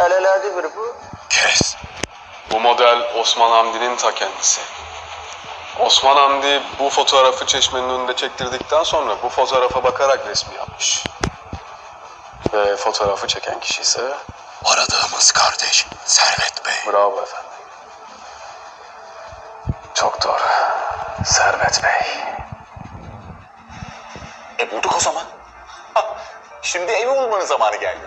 Alelade biri bu. Kes. Bu model Osman Hamdi'nin ta kendisi. Osman Hamdi bu fotoğrafı çeşmenin önünde çektirdikten sonra bu fotoğrafa bakarak resmi yapmış. Ve fotoğrafı çeken kişi ise Aradığımız kardeş Servet Bey. bravo efendim. Çok doğru. Servet Bey. E bulduk o zaman. Ha, Şimdi evi bulmanın zamanı geldi.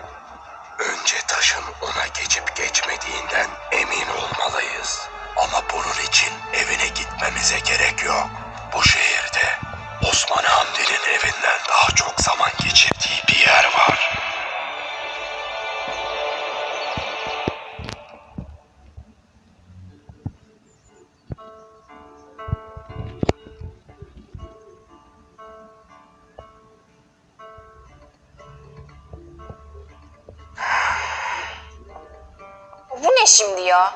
Ne şimdi ya?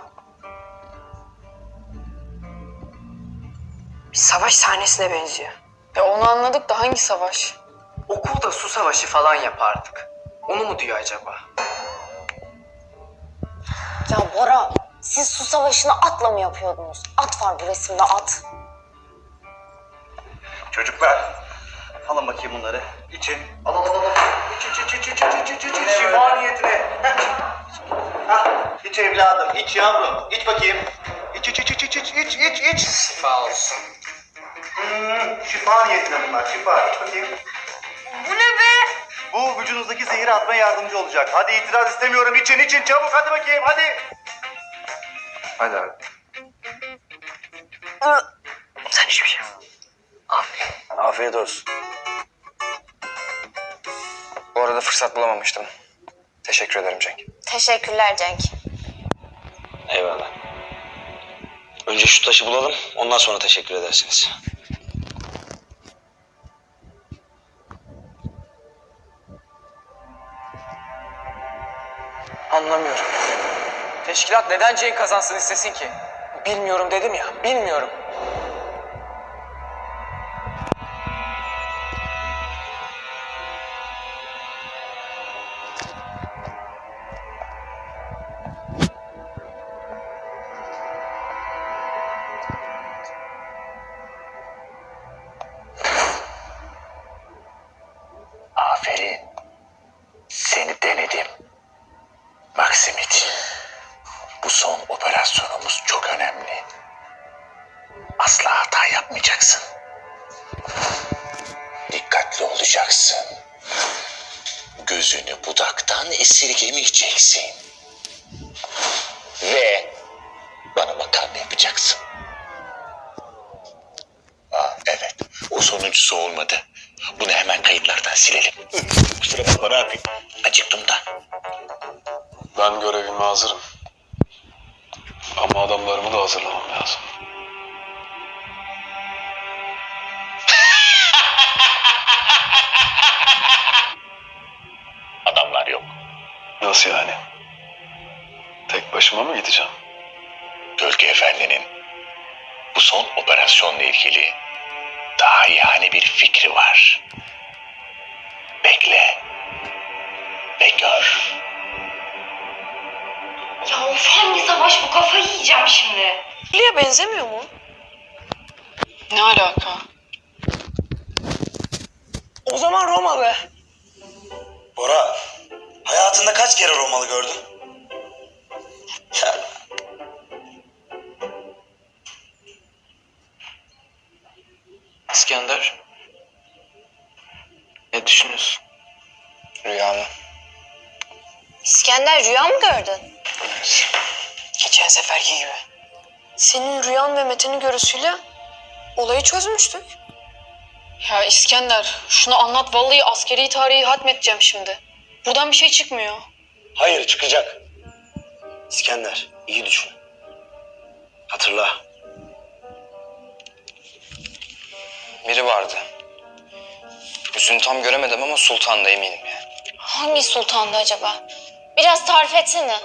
Bir savaş sahnesine benziyor. E onu anladık da hangi savaş? Okulda su savaşı falan yapardık. Onu mu diyor acaba? Ya Bora, siz su savaşını atla mı yapıyordunuz? At var bu resimde at. Çocuklar alın bakayım bunları. İçin. Al al al al. İç iç iç iç iç iç iç iç. Şifa niyetine. İç evladım, iç yavrum. İç bakayım. İç iç iç iç iç iç iç iç iç. Şifa olsun. Hmm, şifa niyetine bunlar. Şifa. İç bakayım. Bu ne be? Bu vücudunuzdaki zehri atmaya yardımcı olacak. Hadi itiraz istemiyorum. İçin için çabuk hadi bakayım hadi. Hadi abi. Sen hiçbir şey Afiyet olsun. Bu arada fırsat bulamamıştım. Teşekkür ederim Cenk. Teşekkürler Cenk. Eyvallah. Önce şu taşı bulalım, ondan sonra teşekkür edersiniz. Anlamıyorum. Teşkilat neden Cenk kazansın istesin ki? Bilmiyorum dedim ya, bilmiyorum. Seni denedim. Maksimit. Bu son operasyonumuz çok önemli. Asla hata yapmayacaksın. Dikkatli olacaksın. Gözünü budaktan esirgemeyeceksin. Ve bana makarna yapacaksın. Aa, evet. O sonuncusu olmadı. Bunu hemen kayıtlardan silelim. Kusura bakma ne yapayım. Acıktım da. Ben görevime hazırım. Ama adamlarımı da hazırlamam lazım. Adamlar yok. Nasıl yani? Tek başıma mı gideceğim? Gölge Efendi'nin bu son operasyonla ilgili daha yani bir fikri var. Bekle ve gör. Ya of hangi savaş bu kafayı yiyeceğim şimdi. Liye benzemiyor mu? Ne alaka? O zaman Romalı. Bora, hayatında kaç kere Romalı gördün? Ya, İskender. Ne düşünüyorsun? Rüya mı? İskender rüya mı gördün? Geçen seferki gibi. Senin rüyan ve Mete'nin görüsüyle olayı çözmüştük. Ya İskender, şunu anlat vallahi askeri tarihi hatmedeceğim şimdi. Buradan bir şey çıkmıyor. Hayır çıkacak. İskender, iyi düşün. Hatırla. Biri vardı. Yüzünü tam göremedim ama sultan da eminim yani. Hangi sultandı acaba? Biraz tarif etsene.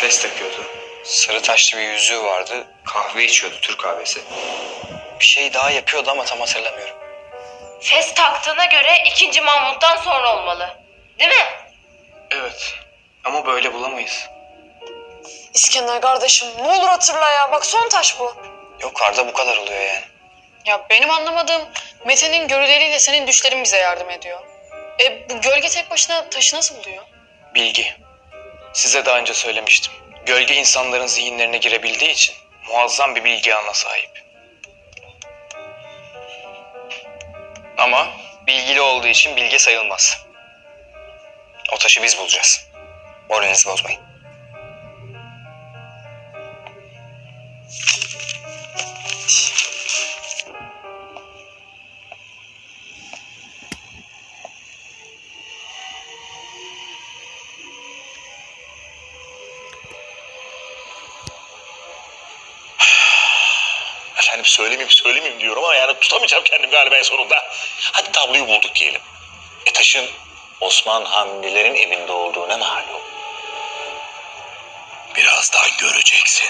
Fes takıyordu. Sarı taşlı bir yüzüğü vardı. Kahve içiyordu, Türk kahvesi. Bir şey daha yapıyordu ama tam hatırlamıyorum. Fes taktığına göre 2. Mahmut'tan sonra olmalı. Değil mi? Evet. Ama böyle bulamayız. İskender kardeşim ne olur hatırla ya. Bak son taş bu. Yok Arda bu kadar oluyor yani. Ya benim anlamadığım Mete'nin görüleriyle senin düşlerin bize yardım ediyor. E bu gölge tek başına taşı nasıl buluyor? Bilgi. Size daha önce söylemiştim. Gölge insanların zihinlerine girebildiği için muazzam bir bilgi ağına sahip. Ama bilgili olduğu için bilge sayılmaz. O taşı biz bulacağız. Moralinizi bozmayın. Söylemeyeyim söylemeyeyim diyorum ama yani tutamayacağım kendim galiba en sonunda. Hadi tabloyu bulduk diyelim. E taşın Osman Hamdilerin evinde olduğu ne malum? Birazdan göreceksin.